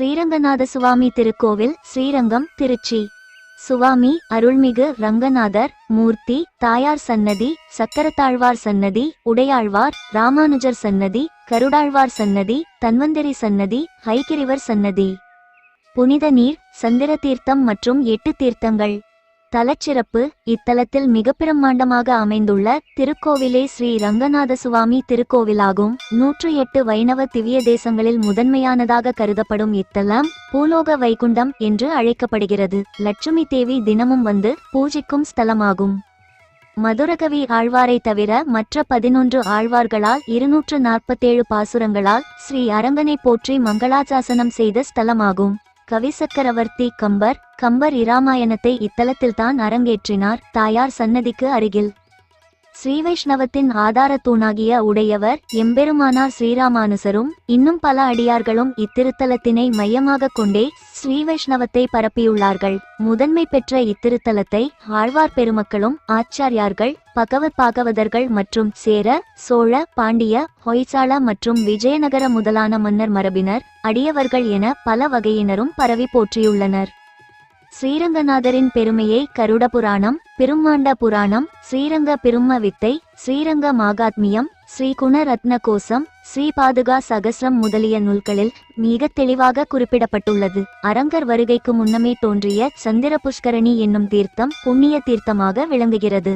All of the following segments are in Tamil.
ஸ்ரீரங்கநாத சுவாமி திருக்கோவில் ஸ்ரீரங்கம் திருச்சி. சுவாமி அருள்மிகு ரங்கநாதர் மூர்த்தி தாயார் சன்னதி சக்கரத்தாழ்வார் சன்னதி உடையாழ்வார் ராமானுஜர் சன்னதி கருடாழ்வார் சன்னதி தன்வந்திரி சன்னதி ஹைகிரிவர் சன்னதி. புனித நீர் சந்திர தீர்த்தம் மற்றும் எட்டு தீர்த்தங்கள். தலச்சிறப்பு இத்தலத்தில் மிக பிரம்மாண்டமாக அமைந்துள்ள திருக்கோவிலே ஸ்ரீ ரங்கநாத சுவாமி திருக்கோவிலாகும். நூற்று எட்டு வைணவ திவ்ய தேசங்களில் முதன்மையானதாக கருதப்படும் இத்தலம் பூலோக வைகுண்டம் என்று அழைக்கப்படுகிறது. லட்சுமி தேவி தினமும் வந்து பூஜிக்கும் ஸ்தலமாகும். மதுரகவி ஆழ்வாரை தவிர மற்ற பதினொன்று ஆழ்வார்களால் இருநூற்று நாற்பத்தேழு பாசுரங்களால் ஸ்ரீ அரங்கனை போற்றி மங்களாசாசனம் செய்த ஸ்தலமாகும். கவிசக்கரவர்த்தி கம்பர் கம்பர் இராமாயணத்தை இத்தலத்தில்தான் அரங்கேற்றினார் தாயார் சன்னதிக்கு அருகில். ஸ்ரீவைஷ்ணவத்தின் ஆதார தூணாகிய உடையவர் எம்பெருமானார் ஸ்ரீராமானுசரும் இன்னும் பல அடியார்களும் இத்திருத்தலத்தினை மையமாக கொண்டே ஸ்ரீவைஷ்ணவத்தை பரப்பியுள்ளார்கள். முதன்மை பெற்ற இத்திருத்தலத்தை ஆழ்வார் பெருமக்களும் ஆச்சாரியார்கள் பகவத் பாகவதர்கள் மற்றும் சேர சோழ பாண்டிய ஹொய்சால மற்றும் விஜயநகர முதலான மன்னர் மரபினர் அடியவர்கள் என பல வகையினரும் பரவி போற்றியுள்ளனர். ஸ்ரீரங்கநாதரின் பெருமையை கருட புராணம் பெருமாண்ட புராணம் ஸ்ரீரங்க பெரும வித்தை ஸ்ரீரங்க மாகாத்மியம் ஸ்ரீ குணரத்ன கோசம் ஸ்ரீ பாதுகா சகசிரம் முதலிய நூல்களில் மிக தெளிவாக குறிப்பிடப்பட்டுள்ளது. அரங்கர் வருகைக்கு முன்னமே தோன்றிய சந்திர புஷ்கரணி என்னும் தீர்த்தம் புண்ணிய தீர்த்தமாக விளங்குகிறது.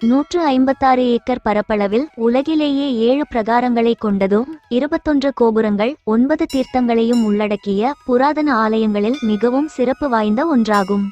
நூற்று ஐம்பத்தாறு ஏக்கர் பரப்பளவில் உலகிலேயே ஏழு பிரகாரங்களை கொண்டதும் இருபத்தொன்று கோபுரங்கள் ஒன்பது தீர்த்தங்களையும் உள்ளடக்கிய புராதன ஆலயங்களில் மிகவும் சிறப்பு வாய்ந்த ஒன்றாகும்.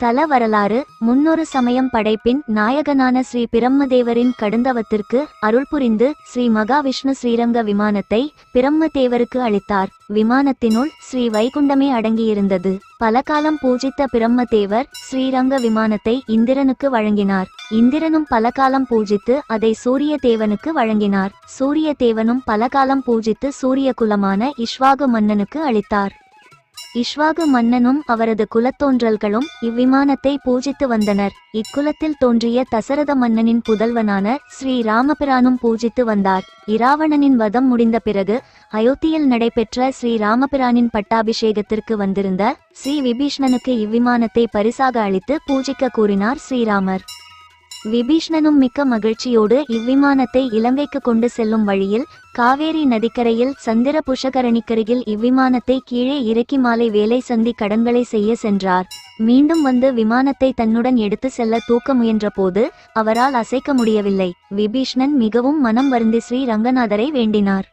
தல வரலாறு முன்னொரு சமயம் படைப்பின் நாயகனான ஸ்ரீ பிரம்மதேவரின் கடுந்தவத்திற்கு அருள் புரிந்து ஸ்ரீ மகாவிஷ்ணு ஸ்ரீரங்க விமானத்தை பிரம்மதேவருக்கு அளித்தார். விமானத்தினுள் ஸ்ரீ வைகுண்டமே அடங்கியிருந்தது. பல காலம் பூஜித்த பிரம்மதேவர் ஸ்ரீரங்க விமானத்தை இந்திரனுக்கு வழங்கினார். இந்திரனும் பல காலம் பூஜித்து அதை சூரிய தேவனுக்கு வழங்கினார். சூரிய தேவனும் பல காலம் பூஜித்து சூரிய குலமான இஷ்வாகு மன்னனுக்கு அளித்தார். இஷ்வாகு மன்னனும் அவரது குலத்தோன்றல்களும் இவ்விமானத்தை பூஜித்து வந்தனர். இக்குலத்தில் தோன்றிய தசரத மன்னனின் புதல்வனான ஸ்ரீ ராமபிரானும் பூஜித்து வந்தார். இராவணனின் வதம் முடிந்த பிறகு அயோத்தியில் நடைபெற்ற ஸ்ரீ ராமபிரானின் பட்டாபிஷேகத்திற்கு வந்திருந்த ஸ்ரீ விபீஷ்ணனுக்கு இவ்விமானத்தை பரிசாக அளித்து பூஜிக்க கூறினார் ஸ்ரீராமர். விபீஷ்ணனும் மிக்க மகிழ்ச்சியோடு இவ்விமானத்தை இலங்கைக்கு கொண்டு செல்லும் வழியில் காவேரி நதிக்கரையில் சந்திர புஷகரணிக்கருகில் இவ்விமானத்தை கீழே இறக்கி மாலை வேலை சந்தி கடன்களை செய்ய சென்றார். மீண்டும் வந்து விமானத்தை தன்னுடன் எடுத்து செல்ல தூக்க முயன்றபோது அவரால் அசைக்க முடியவில்லை. விபீஷ்ணன் மிகவும் மனம் வருந்தி ஸ்ரீ ரங்கநாதரை வேண்டினார்.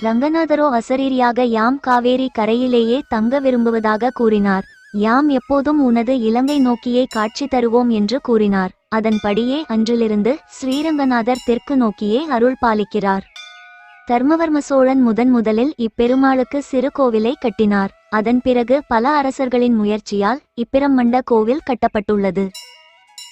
ரங்கநாதரோ அசரீரியாக யாம் காவேரி கரையிலேயே தங்க விரும்புவதாக கூறினார். யாம் எப்போதும் உனது இலங்கை நோக்கியே காட்சி தருவோம் என்று கூறினார். அதன்படியே அன்றிலிருந்து ஸ்ரீரங்கநாதர் தெற்கு நோக்கியே அருள் பாலிக்கிறார். தர்மவர்ம சோழன் முதன் முதலில் இப்பெருமாளுக்கு சிறு கோவிலை கட்டினார். அதன் பிறகு பல அரசர்களின் முயற்சியால் இப்பிரமண்ட கோவில் கட்டப்பட்டுள்ளது.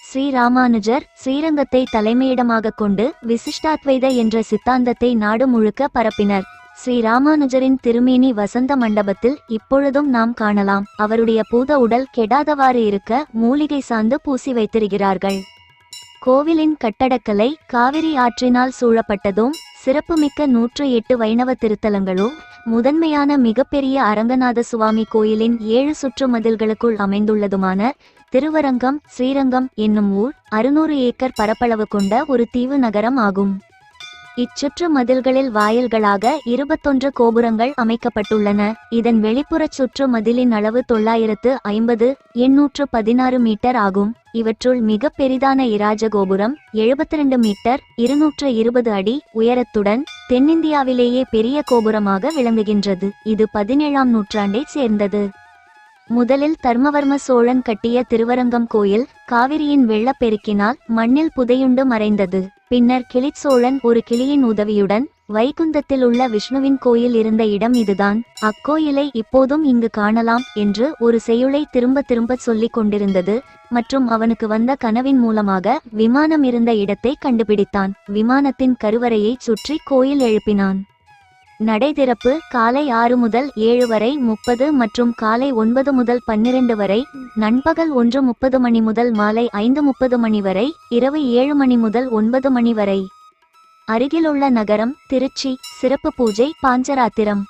ஸ்ரீ ராமானுஜர் ஸ்ரீரங்கத்தை தலைமையிடமாக கொண்டு விசிஷ்டாத்வைத என்ற சித்தாந்தத்தை நாடு முழுக்க பரப்பினர். ஸ்ரீ ராமானுஜரின் திருமேனி வசந்த மண்டபத்தில் இப்பொழுதும் நாம் காணலாம். அவருடைய பூத உடல் கெடாதவாறு இருக்க மூலிகை சார்ந்து பூசி வைத்திருக்கிறார்கள். கோவிலின் கட்டடக்கலை காவிரி ஆற்றினால் சூழப்பட்டதும் சிறப்புமிக்க நூற்று எட்டு வைணவ திருத்தலங்களும் முதன்மையான மிகப்பெரிய அரங்கநாத சுவாமி கோயிலின் ஏழு சுற்று மதில்களுக்குள் அமைந்துள்ளதுமான திருவரங்கம் ஸ்ரீரங்கம் என்னும் ஊர் அறுநூறு ஏக்கர் பரப்பளவு கொண்ட ஒரு தீவு நகரம் ஆகும். இச்சுற்று மதில்களில் வாயில்களாக இருபத்தொன்று கோபுரங்கள் அமைக்கப்பட்டுள்ளன. இதன் வெளிப்புறச் சுற்று மதிலின் அளவு தொள்ளாயிரத்து ஐம்பது எண்ணூற்று பதினாறு மீட்டர் ஆகும். இவற்றுள் மிக பெரிதான இராஜ கோபுரம் எழுபத்தி ரெண்டு மீட்டர் இருநூற்று இருபது அடி உயரத்துடன் தென்னிந்தியாவிலேயே பெரிய கோபுரமாக விளங்குகின்றது. இது பதினேழாம் நூற்றாண்டைச் சேர்ந்தது. முதலில் தர்மவர்ம சோழன் கட்டிய திருவரங்கம் கோயில் காவிரியின் வெள்ளப்பெருக்கினால் மண்ணில் புதையுண்டு மறைந்தது. பின்னர் கிளிச்சோழன் ஒரு கிளியின் உதவியுடன் வைகுந்தத்தில் உள்ள விஷ்ணுவின் கோயில் இருந்த இடம் இதுதான். அக்கோயிலை இப்போதும் இங்கு காணலாம் என்று ஒரு செய்யுளை திரும்ப திரும்ப சொல்லிக் கொண்டிருந்தது மற்றும் அவனுக்கு வந்த கனவின் மூலமாக விமானம் இருந்த இடத்தை கண்டுபிடித்தான். விமானத்தின் கருவறையைச் சுற்றி கோயில் எழுப்பினான். நடை திறப்பு காலை ஆறு முதல் ஏழு வரை முப்பது மற்றும் காலை ஒன்பது முதல் பன்னிரண்டு வரை நண்பகல் ஒன்று முப்பது மணி முதல் மாலை ஐந்து முப்பது மணி வரை இரவு ஏழு மணி முதல் ஒன்பது மணி வரை. அருகிலுள்ள நகரம் திருச்சி சிறப்பு பூஜை பாஞ்சராத்திரம்.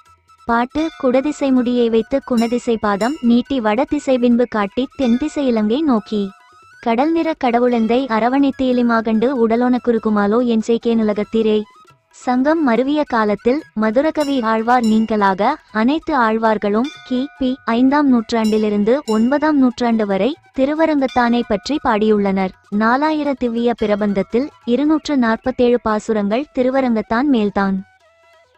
பாட்டு குடதிசை முடியை வைத்து குணதிசை பாதம் நீட்டி வடதிசை பின்பு காட்டி தென்திசை இலங்கை நோக்கி. கடல் நிற கடவுளந்தை அரவணைத்து எலிமாகண்டு உடலோன குறுக்குமாலோ என் செய்கேனுலகத்திரே சங்கம் மருவிய காலத்தில் மதுரகவி ஆழ்வார் நீங்களாக அனைத்து ஆழ்வார்களும் கி. பி. ஐந்தாம் நூற்றாண்டிலிருந்து ஒன்பதாம் நூற்றாண்டு வரை திருவரங்கத்தானை பற்றி பாடியுள்ளனர். நாலாயிர திவ்ய பிரபந்தத்தில் இருநூற்று நாற்பத்தேழு பாசுரங்கள் திருவரங்கத்தான் மேல்தான்.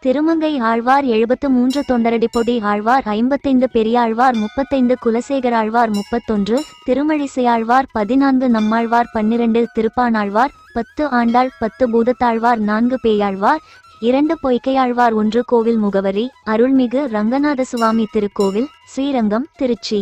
திருமங்கை ஆழ்வார் எழுபத்து மூன்று தொண்டரடிப்பொடி ஆழ்வார் ஐம்பத்தைந்து பெரியாழ்வார் முப்பத்தைந்து குலசேகர் ஆழ்வார் முப்பத்தொன்று திருமழிசையாழ்வார் பதினான்கு நம்மாழ்வார் பன்னிரண்டு திருப்பானாழ்வார் பத்து ஆண்டாள் பத்து பூதத்தாழ்வார் நான்கு பேயாழ்வார் இரண்டு பொய்க்கையாழ்வார் ஒன்று கோவில் முகவரி அருள்மிகு ரங்கநாத சுவாமி திருக்கோவில் ஸ்ரீரங்கம் திருச்சி.